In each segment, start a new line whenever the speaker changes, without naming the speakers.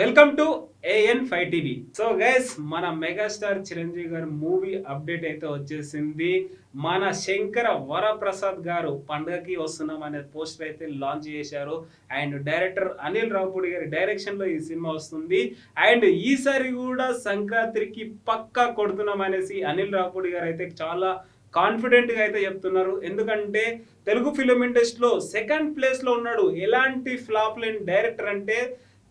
Welcome to AN five TV so guys మన megastar Chiranjeevi garu movie update అయితే వచ్చేసింది. మన శంకర వరప్రసాద్ గారు పండుగకి వస్తున్నాం అనే పోస్టర్ అయితే లాంచ్ చేశారు. అండ్ డైరెక్టర్ అనిల్ రావుపూడి గారి డైరెక్షన్లో ఈ సినిమా వస్తుంది. అండ్ ఈసారి కూడా సంక్రాంతికి పక్కా కొడుతున్నాం అనేసి అనిల్ రావుపూడి గారు అయితే చాలా కాన్ఫిడెంట్గా అయితే చెప్తున్నారు. ఎందుకంటే తెలుగు ఫిలిం ఇండస్ట్రీలో సెకండ్ ప్లేస్లో ఉన్నాడు. ఎలాంటి ఫ్లాప్ లేని డైరెక్టర్ అంటే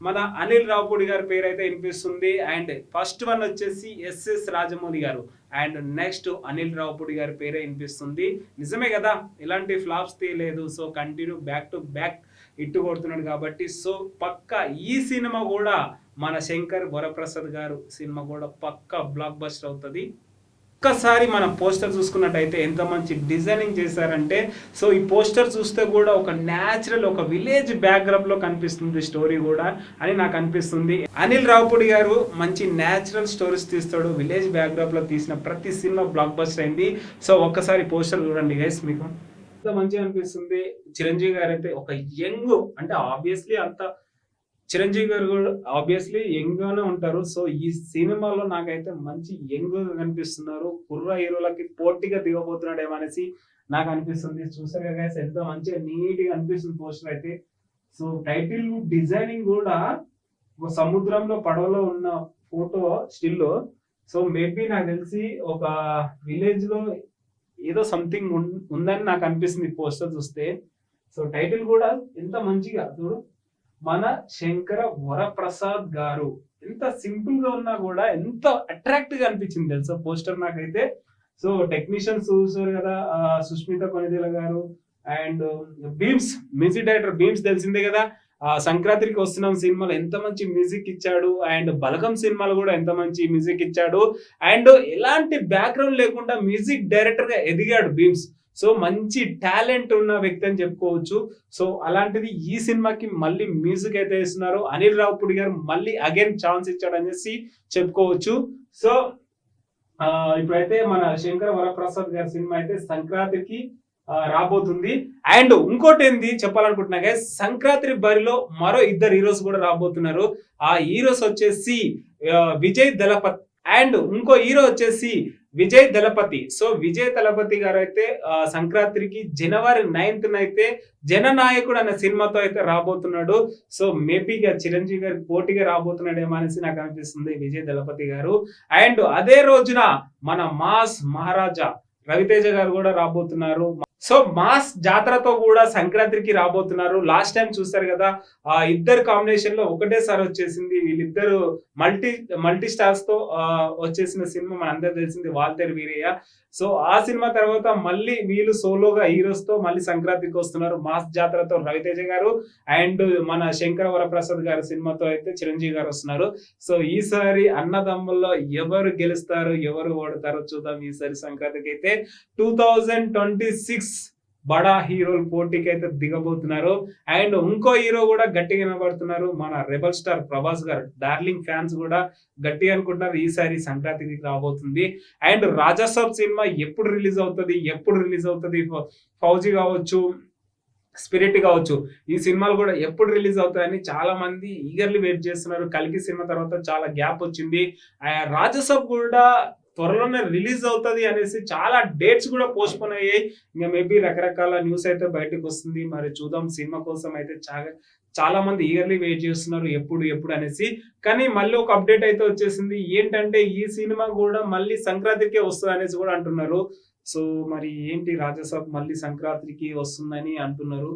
మన అనిల్ రావుపూడి గారి పేరు అయితే వినిపిస్తుంది. అండ్ ఫస్ట్ వన్ వచ్చేసి SS Rajamouli garu. And next Anil Ravipudi గారి పేరే వినిపిస్తుంది. నిజమే కదా ఇలాంటి ఫ్లాప్స్ తీయలేదు. So continue back to back hit కొడుతున్నాడు కాబట్టి సో పక్క ఈ సినిమా కూడా మన శంకర్ వరప్రసాద్ గారు సినిమా కూడా పక్క బ్లాక్ బస్టర్ అవుతుంది. ఒక్కసారి మనం పోస్టర్ చూసుకున్నట్టయితే ఎంత మంచి డిజైనింగ్ చేశారంటే సో ఈ పోస్టర్ చూస్తే కూడా ఒక న్యాచురల్ ఒక విలేజ్ బ్యాక్గ్రౌండ్లో కనిపిస్తుంది స్టోరీ కూడా అని నాకు అనిపిస్తుంది. అనిల్ రావుపూడి గారు మంచి న్యాచురల్ స్టోరీస్ తీస్తాడు విలేజ్ బ్యాక్గ్రౌండ్లో తీసిన ప్రతి సినిమా బ్లాక్ బస్టర్ అయింది. సో ఒక్కసారి పోస్టర్ చూడండి గైస్ మీకు. ఎంత మంచిగా అనిపిస్తుంది. చిరంజీవి గారు అయితే ఒక యంగ్ అంటే ఆబ్వియస్లీ అంత చిరంజీవి గారు కూడా ఆబ్వియస్లీ యంగ్ గానే ఉంటారు. సో ఈ సినిమాలో నాకైతే మంచి యంగ్ కనిపిస్తున్నారు. కుర్ర హీరోలకి పోటీగా దిగబోతున్నాడు ఏమనేసి నాకు అనిపిస్తుంది. చూసాక కదా ఎంతో మంచిగా నీట్గా అనిపిస్తుంది పోస్టర్ అయితే. సో టైటిల్ డిజైనింగ్ కూడా సముద్రంలో పడవలో ఉన్న ఫోటో స్టిల్ సో మేబీ నాకు తెలిసి ఒక విలేజ్లో ఏదో సంథింగ్ ఉందని నాకు అనిపిస్తుంది పోస్టర్ చూస్తే. సో టైటిల్ కూడా ఎంత మంచిగా చూడు. మన శంకర వరప్రసాద్ గారు. ఎంత సింపుల్గా ఉన్నా కూడా ఎంత అట్రాక్ట్గా అనిపించింది తెలుసా? పోస్టర్ నాకైతే. సో టెక్నీషియన్స్ చూసారు కదా Sushmita Konidela garu. And Bheems music director Bheems తెలిసిందే కదా. ఆ సంక్రాంతికి వస్తున్నాం సినిమాలో ఎంత మంచి మ్యూజిక్ ఇచ్చాడు. అండ్ బలగం సినిమాలో కూడా ఎంత మంచి మ్యూజిక్ ఇచ్చాడు. అండ్ ఎలాంటి బ్యాక్గ్రౌండ్ లేకుండా మ్యూజిక్ డైరెక్టర్గా ఎదిగాడు బీమ్స్. సో మంచి టాలెంట్ ఉన్న వ్యక్తి అని చెప్పుకోవచ్చు. సో అలాంటిది ఈ సినిమాకి మళ్ళీ మ్యూజిక్ అయితే వేస్తున్నారు అనిల్ రావుపూడి గారు మళ్ళీ అగైన్ ఛాన్స్ ఇచ్చాడు అనేసి చెప్పుకోవచ్చు. సో ఇప్పుడైతే మన శంకర వరప్రసాద్ గారి సినిమా అయితే సంక్రాంతికి రాబోతుంది. అండ్ ఇంకోటి ఏంది చెప్పాలనుకుంటున్నా సంక్రాంతి బరిలో మరో ఇద్దరు హీరోస్ కూడా రాబోతున్నారు. ఆ హీరోస్ వచ్చేసి విజయ్ దళపత్ అండ్ ఇంకో హీరో వచ్చేసి విజయ్ దళపతి. సో విజయ్ దళపతి గారు అయితే సంక్రాంతికి జనవరి నైన్త్ అయితే జననాయకుడు అనే సినిమాతో అయితే రాబోతున్నాడు. సో మేబీగా చిరంజీవి గారి పోటీగా రాబోతున్నాడేమో అనేసి నాకు అనిపిస్తుంది విజయ్ దళపతి గారు. అండ్ అదే రోజున మన మాస్ మహారాజా రవితేజ గారు కూడా రాబోతున్నారు. సో మాస్ జాతరతో కూడా సంక్రాంతికి రాబోతున్నారు. లాస్ట్ టైం చూస్తారు కదా ఆ ఇద్దరు కాంబినేషన్లో ఒకటేసారి వచ్చేసింది. వీళ్ళిద్దరు మల్టీ మల్టీ స్టార్స్తో ఆ, వచ్చేసిన సినిమా మనందరూ తెలిసింది వాల్తేరు వీరయ్య. సో ఆ సినిమా తర్వాత మళ్ళీ వీళ్ళు సోలోగా హీరోస్తో మళ్ళీ సంక్రాంతికి వస్తున్నారు. మాస్ జాతరతో రవితేజ గారు అండ్ మన శంకర వరప్రసాద్ గారి సినిమాతో అయితే చిరంజీవి గారు వస్తున్నారు. సో ఈసారి అన్నదమ్ముల్లో ఎవరు గెలుస్తారు ఎవరు ఓడతారో చూద్దాం ఈసారి సంక్రాంతికి అయితే టూ థౌజండ్ ట్వంటీ సిక్స్ బడా హీరోలు పోటీకి అయితే దిగబోతున్నారు. అండ్ ఇంకో హీరో కూడా గట్టిగా నిలబడుతున్నారు. మన రెబల్ స్టార్ ప్రభాస్ గారు. డార్లింగ్ ఫ్యాన్స్ కూడా గట్టిగా అనుకుంటున్నారు. ఈసారి సంక్రాంతికి రాబోతుంది. అండ్ రాజాసాబ్ సినిమా ఎప్పుడు రిలీజ్ అవుతుంది? ఎప్పుడు రిలీజ్ అవుతుంది? ఫౌజీ కావచ్చు స్పిరిట్ కావచ్చు ఈ సినిమాలు కూడా ఎప్పుడు రిలీజ్ అవుతాయని చాలా మంది ఈగర్లీ వెయిట్ చేస్తున్నారు. కలికి సినిమా తర్వాత చాలా గ్యాప్ వచ్చింది. ఆ కూడా త్వరలోనే రిలీజ్ అవుతుంది అనేసి చాలా డేట్స్ కూడా పోస్ట్పోన్ అయ్యాయి. ఇంకా మేబీ రకరకాల న్యూస్ అయితే బయటకు వస్తుంది. మరి చూద్దాం సినిమా కోసం అయితే చాలా చాలా మంది ఇయర్లీ వెయిట్ చేస్తున్నారు. ఎప్పుడు ఎప్పుడు అనేసి. కానీ మళ్ళీ ఒక అప్డేట్ అయితే వచ్చేసింది. ఏంటంటే ఈ సినిమా కూడా మళ్ళీ సంక్రాంతికే వస్తుంది అనేసి కూడా అంటున్నారు. సో మరి ఏంటి రాజసాబ్ మళ్ళీ సంక్రాంతికి వస్తుందని అంటున్నారు.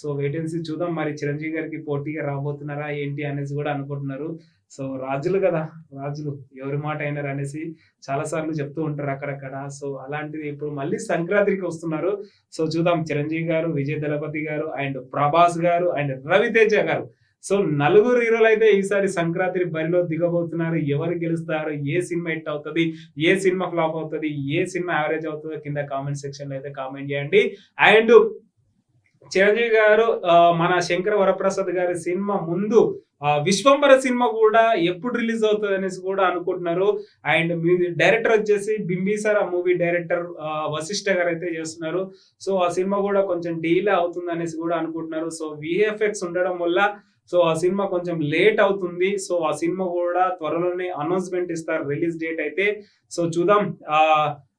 సో వేటెన్సీ చూద్దాం. మరి చిరంజీవి గారికి పోటీగా రాబోతున్నారా ఏంటి అనేసి కూడా అనుకుంటున్నారు. సో రాజులు కదా రాజులు ఎవరి మాట అయినారు అనేసి చాలా సార్లు చెప్తూ ఉంటారు అక్కడక్కడ. సో అలాంటిది ఇప్పుడు మళ్ళీ సంక్రాంతికి వస్తున్నారు. సో చూద్దాం. చిరంజీవి గారు విజయ్ దళపతి గారు అండ్ ప్రభాస్ గారు అండ్ రవితేజ గారు. సో నలుగురు హీరోలు అయితే ఈసారి సంక్రాంతి బరిలో దిగబోతున్నారు. ఎవరు గెలుస్తారు? ఏ సినిమా హిట్ అవుతుంది? ఏ సినిమా ఫ్లాప్ అవుతుంది? ఏ సినిమా యావరేజ్ అవుతుందో కింద కామెంట్ సెక్షన్లో అయితే కామెంట్ చేయండి. అండ్ చిరంజీవి గారు మన శంకర వరప్రసాద్ గారి సినిమా ముందు ఆ, విశ్వంబర సినిమా కూడా ఎప్పుడు రిలీజ్ అవుతుంది అనేసి కూడా అనుకుంటున్నారు. అండ్ మీ డైరెక్టర్ వచ్చేసి బింబీసార్ ఆ మూవీ డైరెక్టర్ వశిష్ఠ గారు అయితే చేస్తున్నారు. సో ఆ సినిమా కూడా కొంచెం డీలే అవుతుంది అనేసి కూడా అనుకుంటున్నారు. సో విఎఫ్ఎక్స్ ఉండడం వల్ల సో ఆ సినిమా కొంచెం లేట్ అవుతుంది. సో ఆ సినిమా కూడా త్వరలోనే అనౌన్స్మెంట్ ఇస్తారు రిలీజ్ డేట్ అయితే. సో చూద్దాం.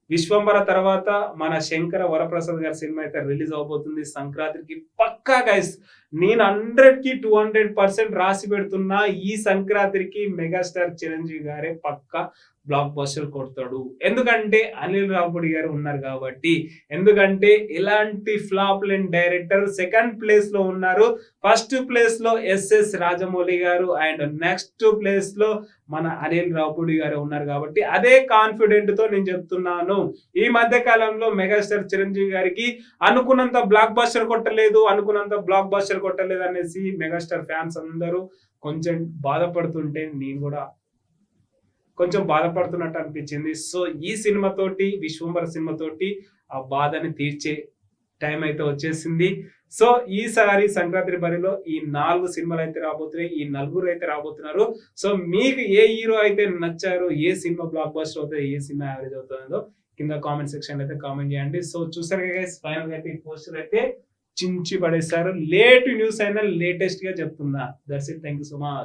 విశ్వంబర తర్వాత మన శంకర వరప్రసాద్ గారి సినిమా అయితే రిలీజ్ అవబోతుంది. సంక్రాంతికి పక్కా గైస్ నేను హండ్రెడ్కి టూ హండ్రెడ్ పర్సెంట్ రాసి పెడుతున్నా. ఈ సంక్రాంతికి మెగాస్టార్ చిరంజీవి గారే పక్కా బ్లాక్ బస్టర్ కొడతాడు. ఎందుకంటే అనిల్ రావుడి గారు ఉన్నారు కాబట్టి ఎందుకంటే ఎలాంటి ఫ్లాప్ లేని డైరెక్టర్ సెకండ్ ప్లేస్లో ఉన్నారు. ఫస్ట్ ప్లేస్లో ఎస్ఎస్ రాజమౌళి గారు అండ్ నెక్స్ట్ ప్లేస్లో మన అనిల్ రావుడి గారు ఉన్నారు కాబట్టి అదే కాన్ఫిడెంట్తో నేను చెప్తున్నాను. ఈ మధ్య కాలంలో మెగాస్టార్ చిరంజీవి గారికి అనుకున్నంత బ్లాక్ బస్టర్ కొట్టలేదు అనుకున్నంత బ్లాక్ బస్టర్ కొట్టలేదు అనేసి మెగాస్టార్ ఫ్యాన్స్ అందరూ కొంచెం బాధపడుతుంటే నేను కూడా కొంచెం బాధపడుతున్నట్టు అనిపించింది. సో ఈ సినిమాతోటి విశ్వంబర సినిమాతోటి ఆ బాధని తీర్చే టైం అయితే వచ్చేసింది. సో ఈసారి సంక్రాంతి బరిలో ఈ నాలుగు సినిమాలు అయితే రాబోతున్నాయి. ఈ నలుగురు అయితే రాబోతున్నారు. సో మీకు ఏ హీరో అయితే నచ్చారో ఏ సినిమా బ్లాక్ బస్టర్ అవుతుంది ఏ సినిమా యావరేజ్ అవుతుందో కింద కామెంట్ సెక్షన్ అయితే కామెంట్ చేయండి. సో చూసారు ఫైనల్ అయితే ఈ పోస్టర్ అయితే చించి పడేశారు. లేట్ న్యూస్ అయినా లేటెస్ట్గా చెప్తున్నా. That's it thank you so much